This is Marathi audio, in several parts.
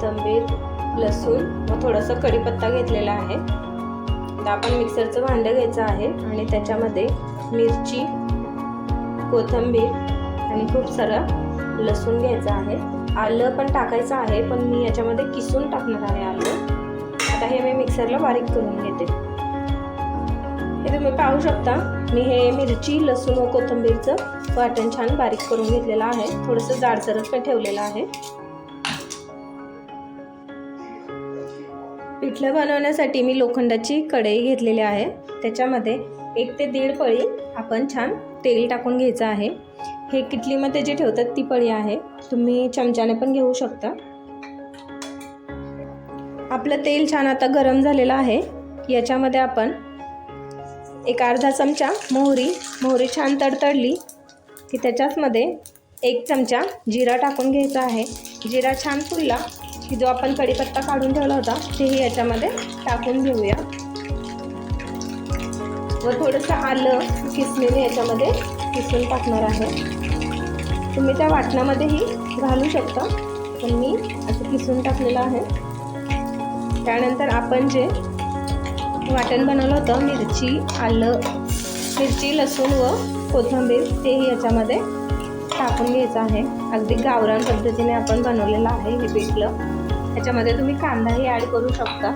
कोथिंबीर लसूण व थोडंसं कढीपत्ता घेतलेला आहे. आता आपण मिक्सरचं भांडं घ्यायचं आहे आणि त्याच्यामध्ये मिरची कोथिंबीर आणि खूप सारं लसूण घ्यायचं आहे. आलं पण टाकायचं आहे पण मी याच्यामध्ये किसून टाकणार आहे आलं. आता हे मी मिक्सरला बारीक करून घेते. हे तुम्ही पाहू शकता मी हे मिरची लसूण व कोथिंबीरचं वाटण छान बारीक करून घेतलेलं आहे. थोडंसं जाडसरच पण ठेवलेलं आहे. पिठलं बनवण्यासाठी मी लोखंडाची कढई घेतलेली आहे. त्याच्यामध्ये एक ते दीड पळी आपण छान तेल टाकून घ्यायचं आहे. हे किटलीमध्ये जे ठेवतात ती पळी आहे. तुम्ही चमच्याने पण घेऊ शकता. आपलं तेल छान आता गरम झालेलं आहे. याच्यामध्ये आपण एक अर्धा चमचा मोहरी मोहरी छान तडतडली की त्याच्याचमध्ये एक चमचा जिरा टाकून घ्यायचा आहे. जिरा छान फुलला की जो आपण कढीपत्ता काढून ठेवला होता तेही याच्यामध्ये टाकून घेऊया. व थोडंसं आलं किसलेलं याच्यामध्ये किसून टाकणार आहे. तुम्ही त्या वाटणामध्येही घालू शकता पण मी असं किसून टाकलेलं आहे. त्यानंतर आपण जे वाटण बनवलं होतं मिरची आलं मिरची लसूण व कोथिंबीर तेही याच्यामध्ये टाकून घ्यायचं आहे. अगदी गावरान पद्धतीने आपण बनवलेलं आहे हे पिठलं त्याच्यामध्ये तुम्ही कांदाही ॲड करू शकता.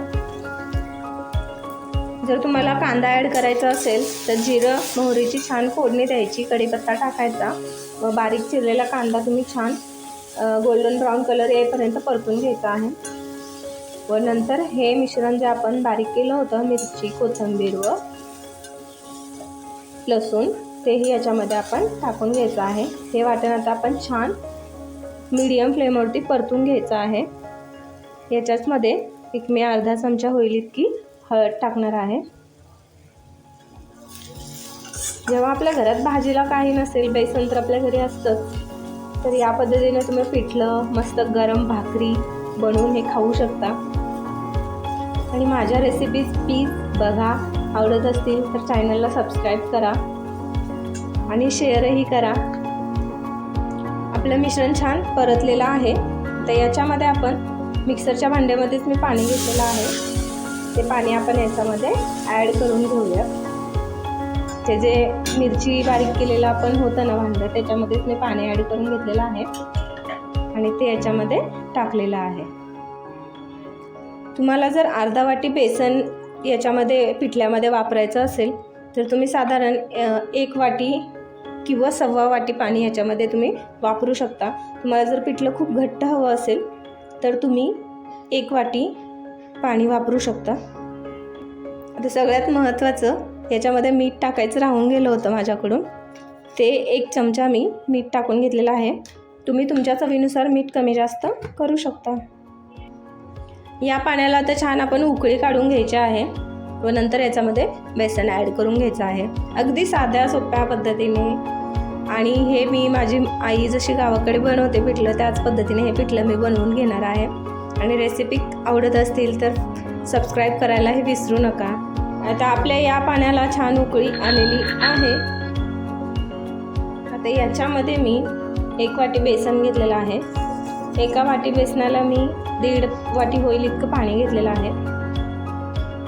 जर तुम्हाला कांदा ॲड करायचा असेल तर जिरं मोहरीची छान फोडणी द्यायची कढीपत्ता टाकायचा व बारीक चिरलेला कांदा तुम्ही छान गोल्डन ब्राऊन कलर येईपर्यंत परतून घ्यायचा आहे. व नंतर हे मिश्रण जे आपण बारीक केलं होतं मिरची कोथिंबीर व लसूण तेही याच्यामध्ये आपण टाकून घ्यायचं आहे. हे वाटण आता आपण छान मीडियम फ्लेमवरती परतून घ्यायचं आहे. याच्याचमध्ये एक मी अर्धा चमचा होईल इतकी हळद टाकणार आहे. जेव्हा आपल्या घरात भाजीला काही नसेल बेसन तर आपल्या घरी असतंच. तर या पद्धतीने तुम्ही पिठलं मस्त गरम भाकरी बनवून हे खाऊ शकता. आणि माझ्या रेसिपीज प्लीज बघा. आवडत असतील तर चॅनलला सबस्क्राईब करा. आणि शेअरही करा. आपलं मिश्रण छान परतलेलं आहे. तर याच्यामध्ये आपण मिक्सरच्या भांड्यामध्येच मी पाणी घेतलेलं आहे. ते पाणी आपण याच्यामध्ये ॲड करून घेऊया. ते जे मिरची बारीक केलेलं आपण होतं ना भांडं त्याच्यामध्येच मी पाणी ॲड करून घेतलेलं आहे. आणि ते याच्यामध्ये टाकलेलं आहे. तुम्हाला जर अर्धा वाटी बेसन याच्यामध्ये पिठल्यामध्ये वापरायचं असेल तर तुम्ही साधारण एक वाटी किंवा सव्वा वाटी पाणी याच्यामध्ये तुम्ही वापरू शकता. तुम्हाला जर पिठलं खूप घट्ट हवं असेल तर तुम्ही एक वाटी पाणी वापरू शकता. आता सगळ्यात महत्त्वाचं याच्यामध्ये मीठ टाकायचं राहून गेलं होतं माझ्याकडून. ते एक चमचा मी मीठ टाकून घेतलेलं आहे. तुम्ही तुमच्या चवीनुसार मीठ कमी जास्त करू शकता. या पाण्याला आता छान आपण उकळी काढून घ्यायची आहे व नंतर याच्यामध्ये बेसन ॲड करून घ्यायचं आहे. अगदी साध्या सोप्या पद्धतीने आणि हे मी माझी आई जशी गावाकडे बनवते पिठलं त्याच पद्धतीने हे पिठलं मी बनवून घेणार आहे. आणि रेसिपी आवडत असतील तर सबस्क्राईब करायलाही विसरू नका. आता आपल्या या पाण्याला छान उकळी आलेली आहे. आता याच्यामध्ये मी एक वाटी बेसन घेतलेलं आहे. एका वाटी बेसनाला मी दीड वाटी होईल इतकं पाणी घेतलेलं आहे.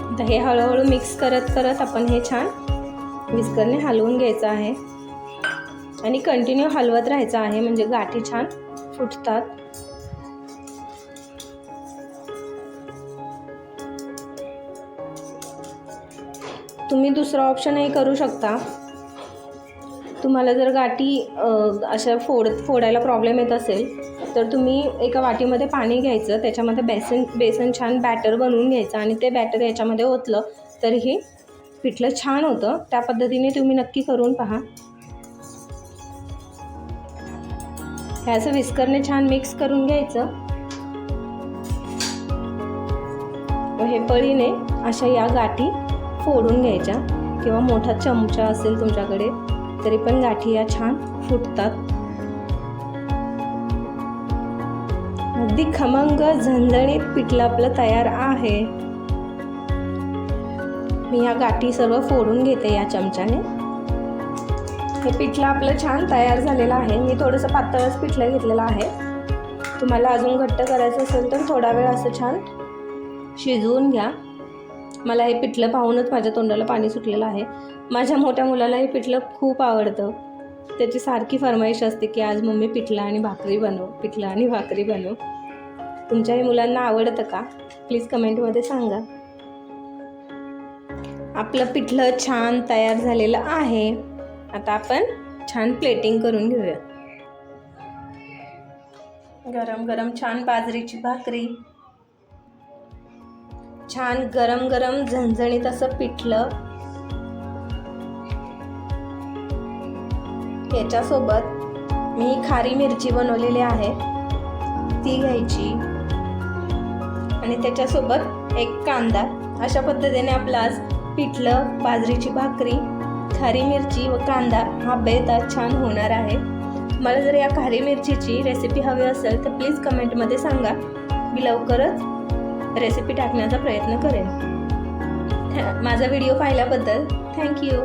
आता हे हळूहळू मिक्स करत करत आपण हे छान विस्करने हलवून घ्यायचं आहे. आणि कंटिन्यू हलवत राहायचं आहे म्हणजे गाठी छान फुटतात. तुम्ही दुसरा ऑप्शनही करू शकता. तुम्हाला जर गाठी अशा फोड फोडायला प्रॉब्लेम येत असेल तर तुम्ही एका वाटीमध्ये पाणी घ्यायचं त्याच्यामध्ये बेसन बेसन छान बॅटर बनवून घ्यायचं आणि ते बॅटर याच्यामध्ये ओतलं तर हे पिठलं छान होतं. त्या पद्धतीने तुम्ही नक्की करून पहा. हे असं विस्करने छान मिक्स करून घ्यायचं. हे पळीने अशा या गाठी फोडून घ्यायच्या. किंवा मोठा चमचा असेल तुमच्याकडे तरी पण गाठी या छान फुटतात. अगदी खमंग झणझणीत पिठलं आपलं तयार आहे. मी या गाठी सर्व फोडून घेते या चमच्याने. हे पिठलं आपलं छान तयार झालेलं आहे. मी थोडंसं पातळच पिठलं घेतलेलं आहे. तुम्हाला अजून घट्ट करायचं असेल तर थोडा वेळ असं छान शिजवून घ्या. मला हे पिठलं पाहूनच माझ्या तोंडाला पाणी सुटलेलं आहे. माझ्या मोठ्या मुलाला हे पिठलं खूप आवडतं. त्याची सारखी फरमाईश असते की आज मम्मी पिठलं आणि भाकरी बनव पिठलं आणि भाकरी बनव. तुमच्याही मुलांना आवडतं का? प्लीज कमेंटमध्ये सांगा. आपलं पिठलं छान तयार झालेलं आहे. आता आपण छान प्लेटिंग करून घेऊया गरम गरम छान बाजरीची भाकरी. छान गरम गरम झणझणीत असं पिठलं. याच्यासोबत मी खारी मिरची बनवलेली आहे. ती घ्यायची. आणि त्याच्यासोबत एक कांदा. अशा पद्धतीने आपला आज पिठलं बाजरीची भाकरी खारी मिरची व कांदा हा बेत छान होणार आहे. मला जर या खारी मिरचीची रेसिपी हवी असेल तर प्लीज कमेंटमध्ये सांगा. मी लवकरच रेसिपी टाकण्याचा प्रयत्न करेन. माझा व्हिडिओ पाहिल्याबद्दल थँक्यू